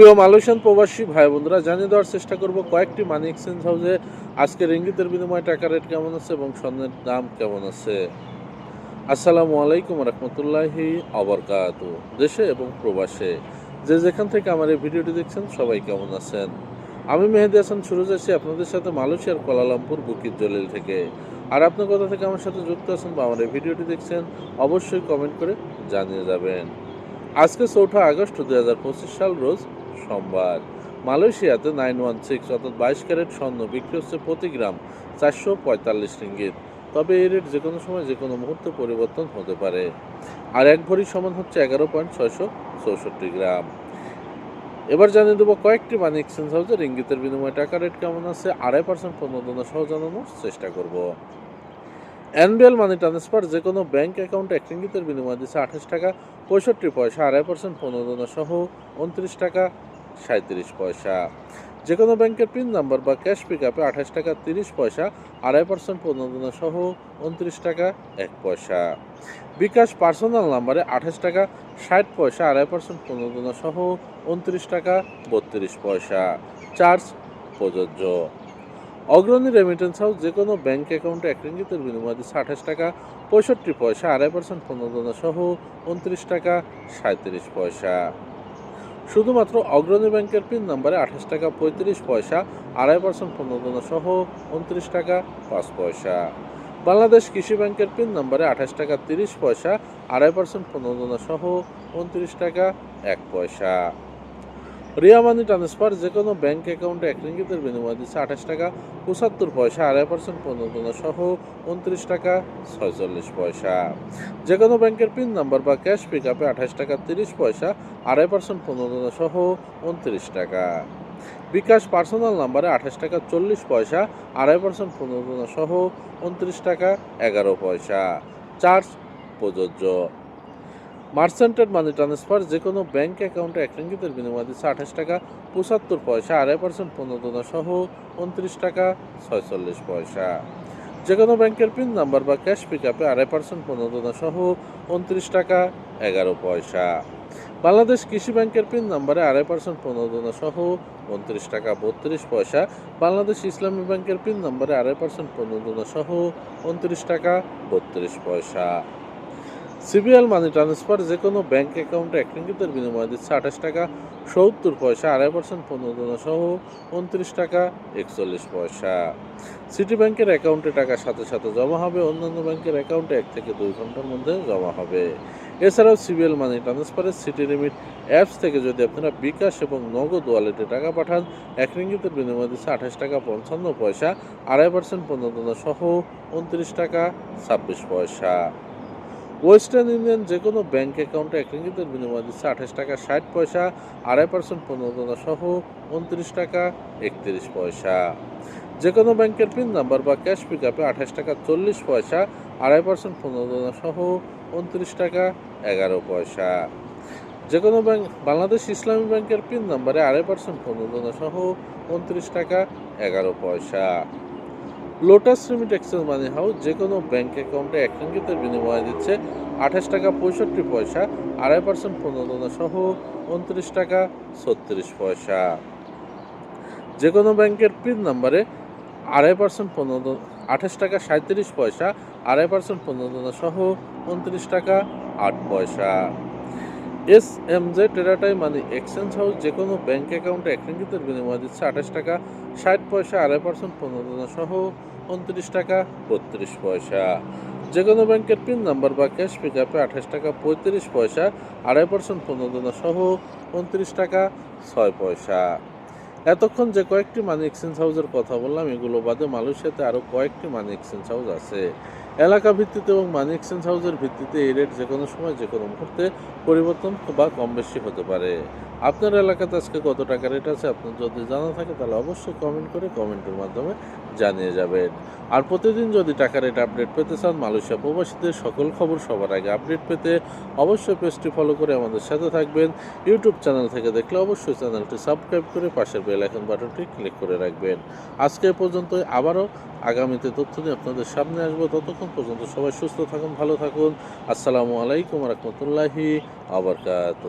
প্রিয় মালয়েশিয়ান প্রবাসী ভাই বোনরা জানিয়ে দেওয়ার চেষ্টা করব কয়েকটি মানি এক্সচেঞ্জ হাউসে আজকে রিঙ্গিতের বিনিময়ে টাকা রেট কেমন আছে এবং স্বর্ণের দাম কেমন আছে? আসসালামু আলাইকুম রহমতুল্লাহি অবরকাত দেশে এবং প্রবাসে যে যেখান থেকে আমার এই ভিডিওটি দেখছেন, সবাই কেমন আছেন? আমি মেহেদি হাসান সুরজ আছি আপনাদের সাথে মালয়েশিয়ার কোলালামপুর বুকির জলিল থেকে। আর আপনার কথা থেকে আমার সাথে যুক্ত আছেন বা আমার এই ভিডিওটি দেখছেন, অবশ্যই কমেন্ট করে জানিয়ে যাবেন। আজকে চৌঠা আগস্ট দুই হাজার পঁচিশ সাল রোজ সোমবার। মালয়েশিয়াতে নাইন ওয়ান সিক্স অর্থাৎ বাইশ ক্যারেট স্বর্ণ বিক্রি হচ্ছে প্রতি গ্রাম চারশো পঁয়তাল্লিশ রিঙ্গিত। তবে এই রেট যে কোনো সময় যে কোনো মুহূর্তে পরিবর্তন হতে পারে। আর এক ভরি সমান হচ্ছে এগারো পয়েন্ট ছয়শো চৌষট্টি গ্রাম। এবার জানিয়ে দেবো কয়েকটি মানি এক্সচেঞ্জ হাউসে ইঙ্গিতের বিনিময়ে টাকা রেট কেমন আছে, আড়াই পার্সেন্ট প্রণোদনা সহ জানানোর চেষ্টা করব। এনবিএল মানি ট্রান্সফার যে কোনো ব্যাংক অ্যাকাউন্টে এক বিনিময়ে দিচ্ছে আঠাশ টাকা পঁয়ষট্টি পয়সা, আড়াই পার্সেন্ট প্রণোদনা সহ উনত্রিশ টাকা সাঁত্রিশ পয়সা। যে কোনো ব্যাংকের পিন নাম্বার বা ক্যাশ পিক আপে আঠাশ টাকা তিরিশ পয়সা, আড়াই পার্সেন্ট প্রণোদনা সহ উনত্রিশ টাকা এক পয়সা। বিকাশ পার্সোনাল নাম্বারে আঠাশ টাকা ষাট পয়সা, আড়াই পার্সেন্ট প্রণোদনা সহ উনত্রিশ টাকা বত্রিশ পয়সা। চার্জ প্রযোজ্য। অগ্রণী রেমিটেন্স হাউস যে কোনো ব্যাংক অ্যাকাউন্টে এক রিঙ্গিতের বিনিময়ে আঠাশ টাকা, পঁয়ষট্টি পয়সা, আড়াই পার্সেন্ট প্রণোদনা সহ উনত্রিশ টাকা সাঁত্রিশ পয়সা। শুধুমাত্র অগ্রণী ব্যাংকের পিন নাম্বারে আঠাশ টাকা, পঁয়ত্রিশ পয়সা, আড়াই পার্সেন্ট প্রণোদনা সহ উনত্রিশ টাকা, পাঁচ পয়সা। বাংলাদেশ কৃষি ব্যাংকের পিন নাম্বারে আঠাশ টাকা, তিরিশ পয়সা, আড়াই পার্সেন্ট প্রণোদনা সহ উনত্রিশ টাকা, এক পয়সা। রিয়া মানি ট্রান্সফার যে কোনো ব্যাংক অ্যাকাউন্টে এক রিঙ্গিতের বিনিময় দিচ্ছে আঠাশ টাকা, পঁচাত্তর পয়সা, আড়াই পার্সেন্ট প্রণোদনা সহ উনত্রিশ টাকা, ছয়চল্লিশ পয়সা। যে কোনো ব্যাংকের পিন নাম্বার বা ক্যাশ পিক আপে আঠাশ টাকা, তিরিশ পয়সা, আড়াই পার্সেন্ট প্রণোদনা সহ উনত্রিশ টাকা। বিকাশ পার্সোনাল নাম্বারে আঠাশ টাকা, চল্লিশ পয়সা, আড়াই পার্সেন্ট প্রণোদনা সহ উনত্রিশ টাকা, এগারো পয়সা। চার্জ প্রযোজ্য। মার্চেন্টেড মানি ট্রান্সফার যে কোনো ব্যাংক অ্যাকাউন্টে এক রিঙ্গিতের বিনিময়ে দিচ্ছে আঠাশ টাকা, পঁচাত্তর পয়সা, আড়াই পার্সেন্ট প্রণোদনা সহ উনত্রিশ টাকা, ছয়চল্লিশ পয়সা। যে কোনো ব্যাংকের পিন নাম্বার বা ক্যাশ পিক আপে আড়াই পার্সেন্ট প্রণোদনা সহ উনত্রিশ টাকা, এগারো পয়সা। বাংলাদেশ কৃষি ব্যাংকের পিন নাম্বারে আড়াই পার্সেন্ট প্রণোদনা সহ উনত্রিশ টাকা, বত্রিশ পয়সা। বাংলাদেশ ইসলামী ব্যাংকের পিন নাম্বারে আড়াই পার্সেন্ট প্রণোদনা সহ উনত্রিশ টাকা, বত্রিশ পয়সা। সিবিএল মানি ট্রান্সফার যে কোনো ব্যাঙ্ক অ্যাকাউন্টে এক রিঙ্গিতের বিনিময়ে দিচ্ছে আঠাশ টাকা, সত্তর পয়সা, আড়াই পার্সেন্ট প্রণোদনা সহ উনত্রিশ টাকা, একচল্লিশ পয়সা। সিটি ব্যাংকের অ্যাকাউন্টে টাকা সাথে সাথে জমা হবে, অন্যান্য ব্যাংকের অ্যাকাউন্টে এক থেকে দুই ঘণ্টার মধ্যে জমা হবে। এছাড়াও সিবিএল মানি ট্রান্সফারের সিটি লিমিট অ্যাপস থেকে যদি আপনারা বিকাশ এবং নগদ ওয়ালেটে টাকা পাঠান, এক রিঙ্গিতের বিনিময়ে দিচ্ছে আঠাশ টাকা, পঞ্চান্ন পয়সা, আড়াই পার্সেন্ট প্রণোদনা সহ উনত্রিশ টাকা, ছাব্বিশ পয়সা। ওয়েস্টার্ন ইউনিয়ন যে কোনো ব্যাঙ্ক অ্যাকাউন্টে এক রিঙ্গিতের বিনিময়ে দিচ্ছে আঠাশ টাকা, ষাট পয়সা, আড়াই পার্সেন্ট প্রণোদনা সহ উনত্রিশ টাকা, একত্রিশ পয়সা। যে কোনো ব্যাংকের পিন নাম্বার বা ক্যাশ পিক আপে আঠাশ টাকা, চল্লিশ পয়সা, আড়াই পার্সেন্ট প্রণোদনা সহ উনত্রিশ টাকা, এগারো পয়সা। যে কোনো ব্যাংক, বাংলাদেশ ইসলামী ব্যাংকের পিন নাম্বারে আড়াই পার্সেন্ট প্রণোদনা সহ উনত্রিশ টাকা, এগারো পয়সা। Lotus limit exchange money house যে কোনো ব্যাঙ্ক অ্যাকাউন্টে এক রিঙ্গিতের বিনিময়ে দিচ্ছে আঠাশ টাকা পঁয়ষট্টি পয়সা, আড়াই পার্সেন্ট প্রণোদনা সহ উনত্রিশ টাকা ছত্রিশ পয়সা। যে কোনো ব্যাংকের পিন নাম্বারে আড়াই পার্সেন্ট প্রণোদন, আঠাশ টাকা সাঁত্রিশ পয়সা, আড়াই পার্সেন্ট প্রণোদনা সহ উনত্রিশ টাকা আট পয়সা। এস এম জে টেরাটাই মানি এক্সচেঞ্জ হাউস যে কোনো ব্যাংক অ্যাকাউন্টে এক বিনিময়ে দিচ্ছে আঠাশ টাকা, ষাট পয়সা, আড়াই পার্সেন্ট প্রণোদনা সহ উনত্রিশ টাকা, বত্রিশ পয়সা। যে কোনো ব্যাংকের পিন নাম্বার বা ক্যাশ পিক আপে আঠাশ টাকা, পঁয়ত্রিশ পয়সা, আড়াই পার্সেন্ট প্রণোদনা সহ উনত্রিশ টাকা, ছয় পয়সা। এতক্ষণ যে কয়েকটি মানি এক্সচেঞ্জ হাউসের কথা বললাম, এগুলো বাদে মালয়েশিয়াতে আরও কয়েকটি মানি এক্সচেঞ্জ হাউস আছে। এলাকা ভিত্তিতে এবং মানি এক্সচেঞ্জ হাউসের ভিত্তিতে এই রেট যে কোনো সময় যে কোনো মুহূর্তে পরিবর্তন বা কম বেশি হতে পারে। আপনার এলাকাতে আজকে কত টাকা রেট আছে? আপনার যদি জানা থাকে, তাহলে অবশ্যই কমেন্ট করে কমেন্টের মাধ্যমে জানিয়ে যাবেন। আর প্রতিদিন যদি টাকা রেট আপডেট পেতে চান, মালয়েশিয়া প্রবাসীদের সকল খবর সবার আগে আপডেট পেতে অবশ্যই পেজটি ফলো করে আমাদের সাথে থাকবেন। ইউটিউব চ্যানেল থেকে দেখলে অবশ্যই চ্যানেলটি সাবস্ক্রাইব করে পাশের বেল আইকন বাটনটি ক্লিক করে রাখবেন। আজকে পর্যন্ত আবারও আগামীতে তথ্য নিয়ে আপনাদের সামনে আসব। ততক্ষণ পর্যন্ত সবাই সুস্থ থাকুন ভালো থাকুন। আসসালামু আলাইকুম রহমতুল্লাহি আবরকাত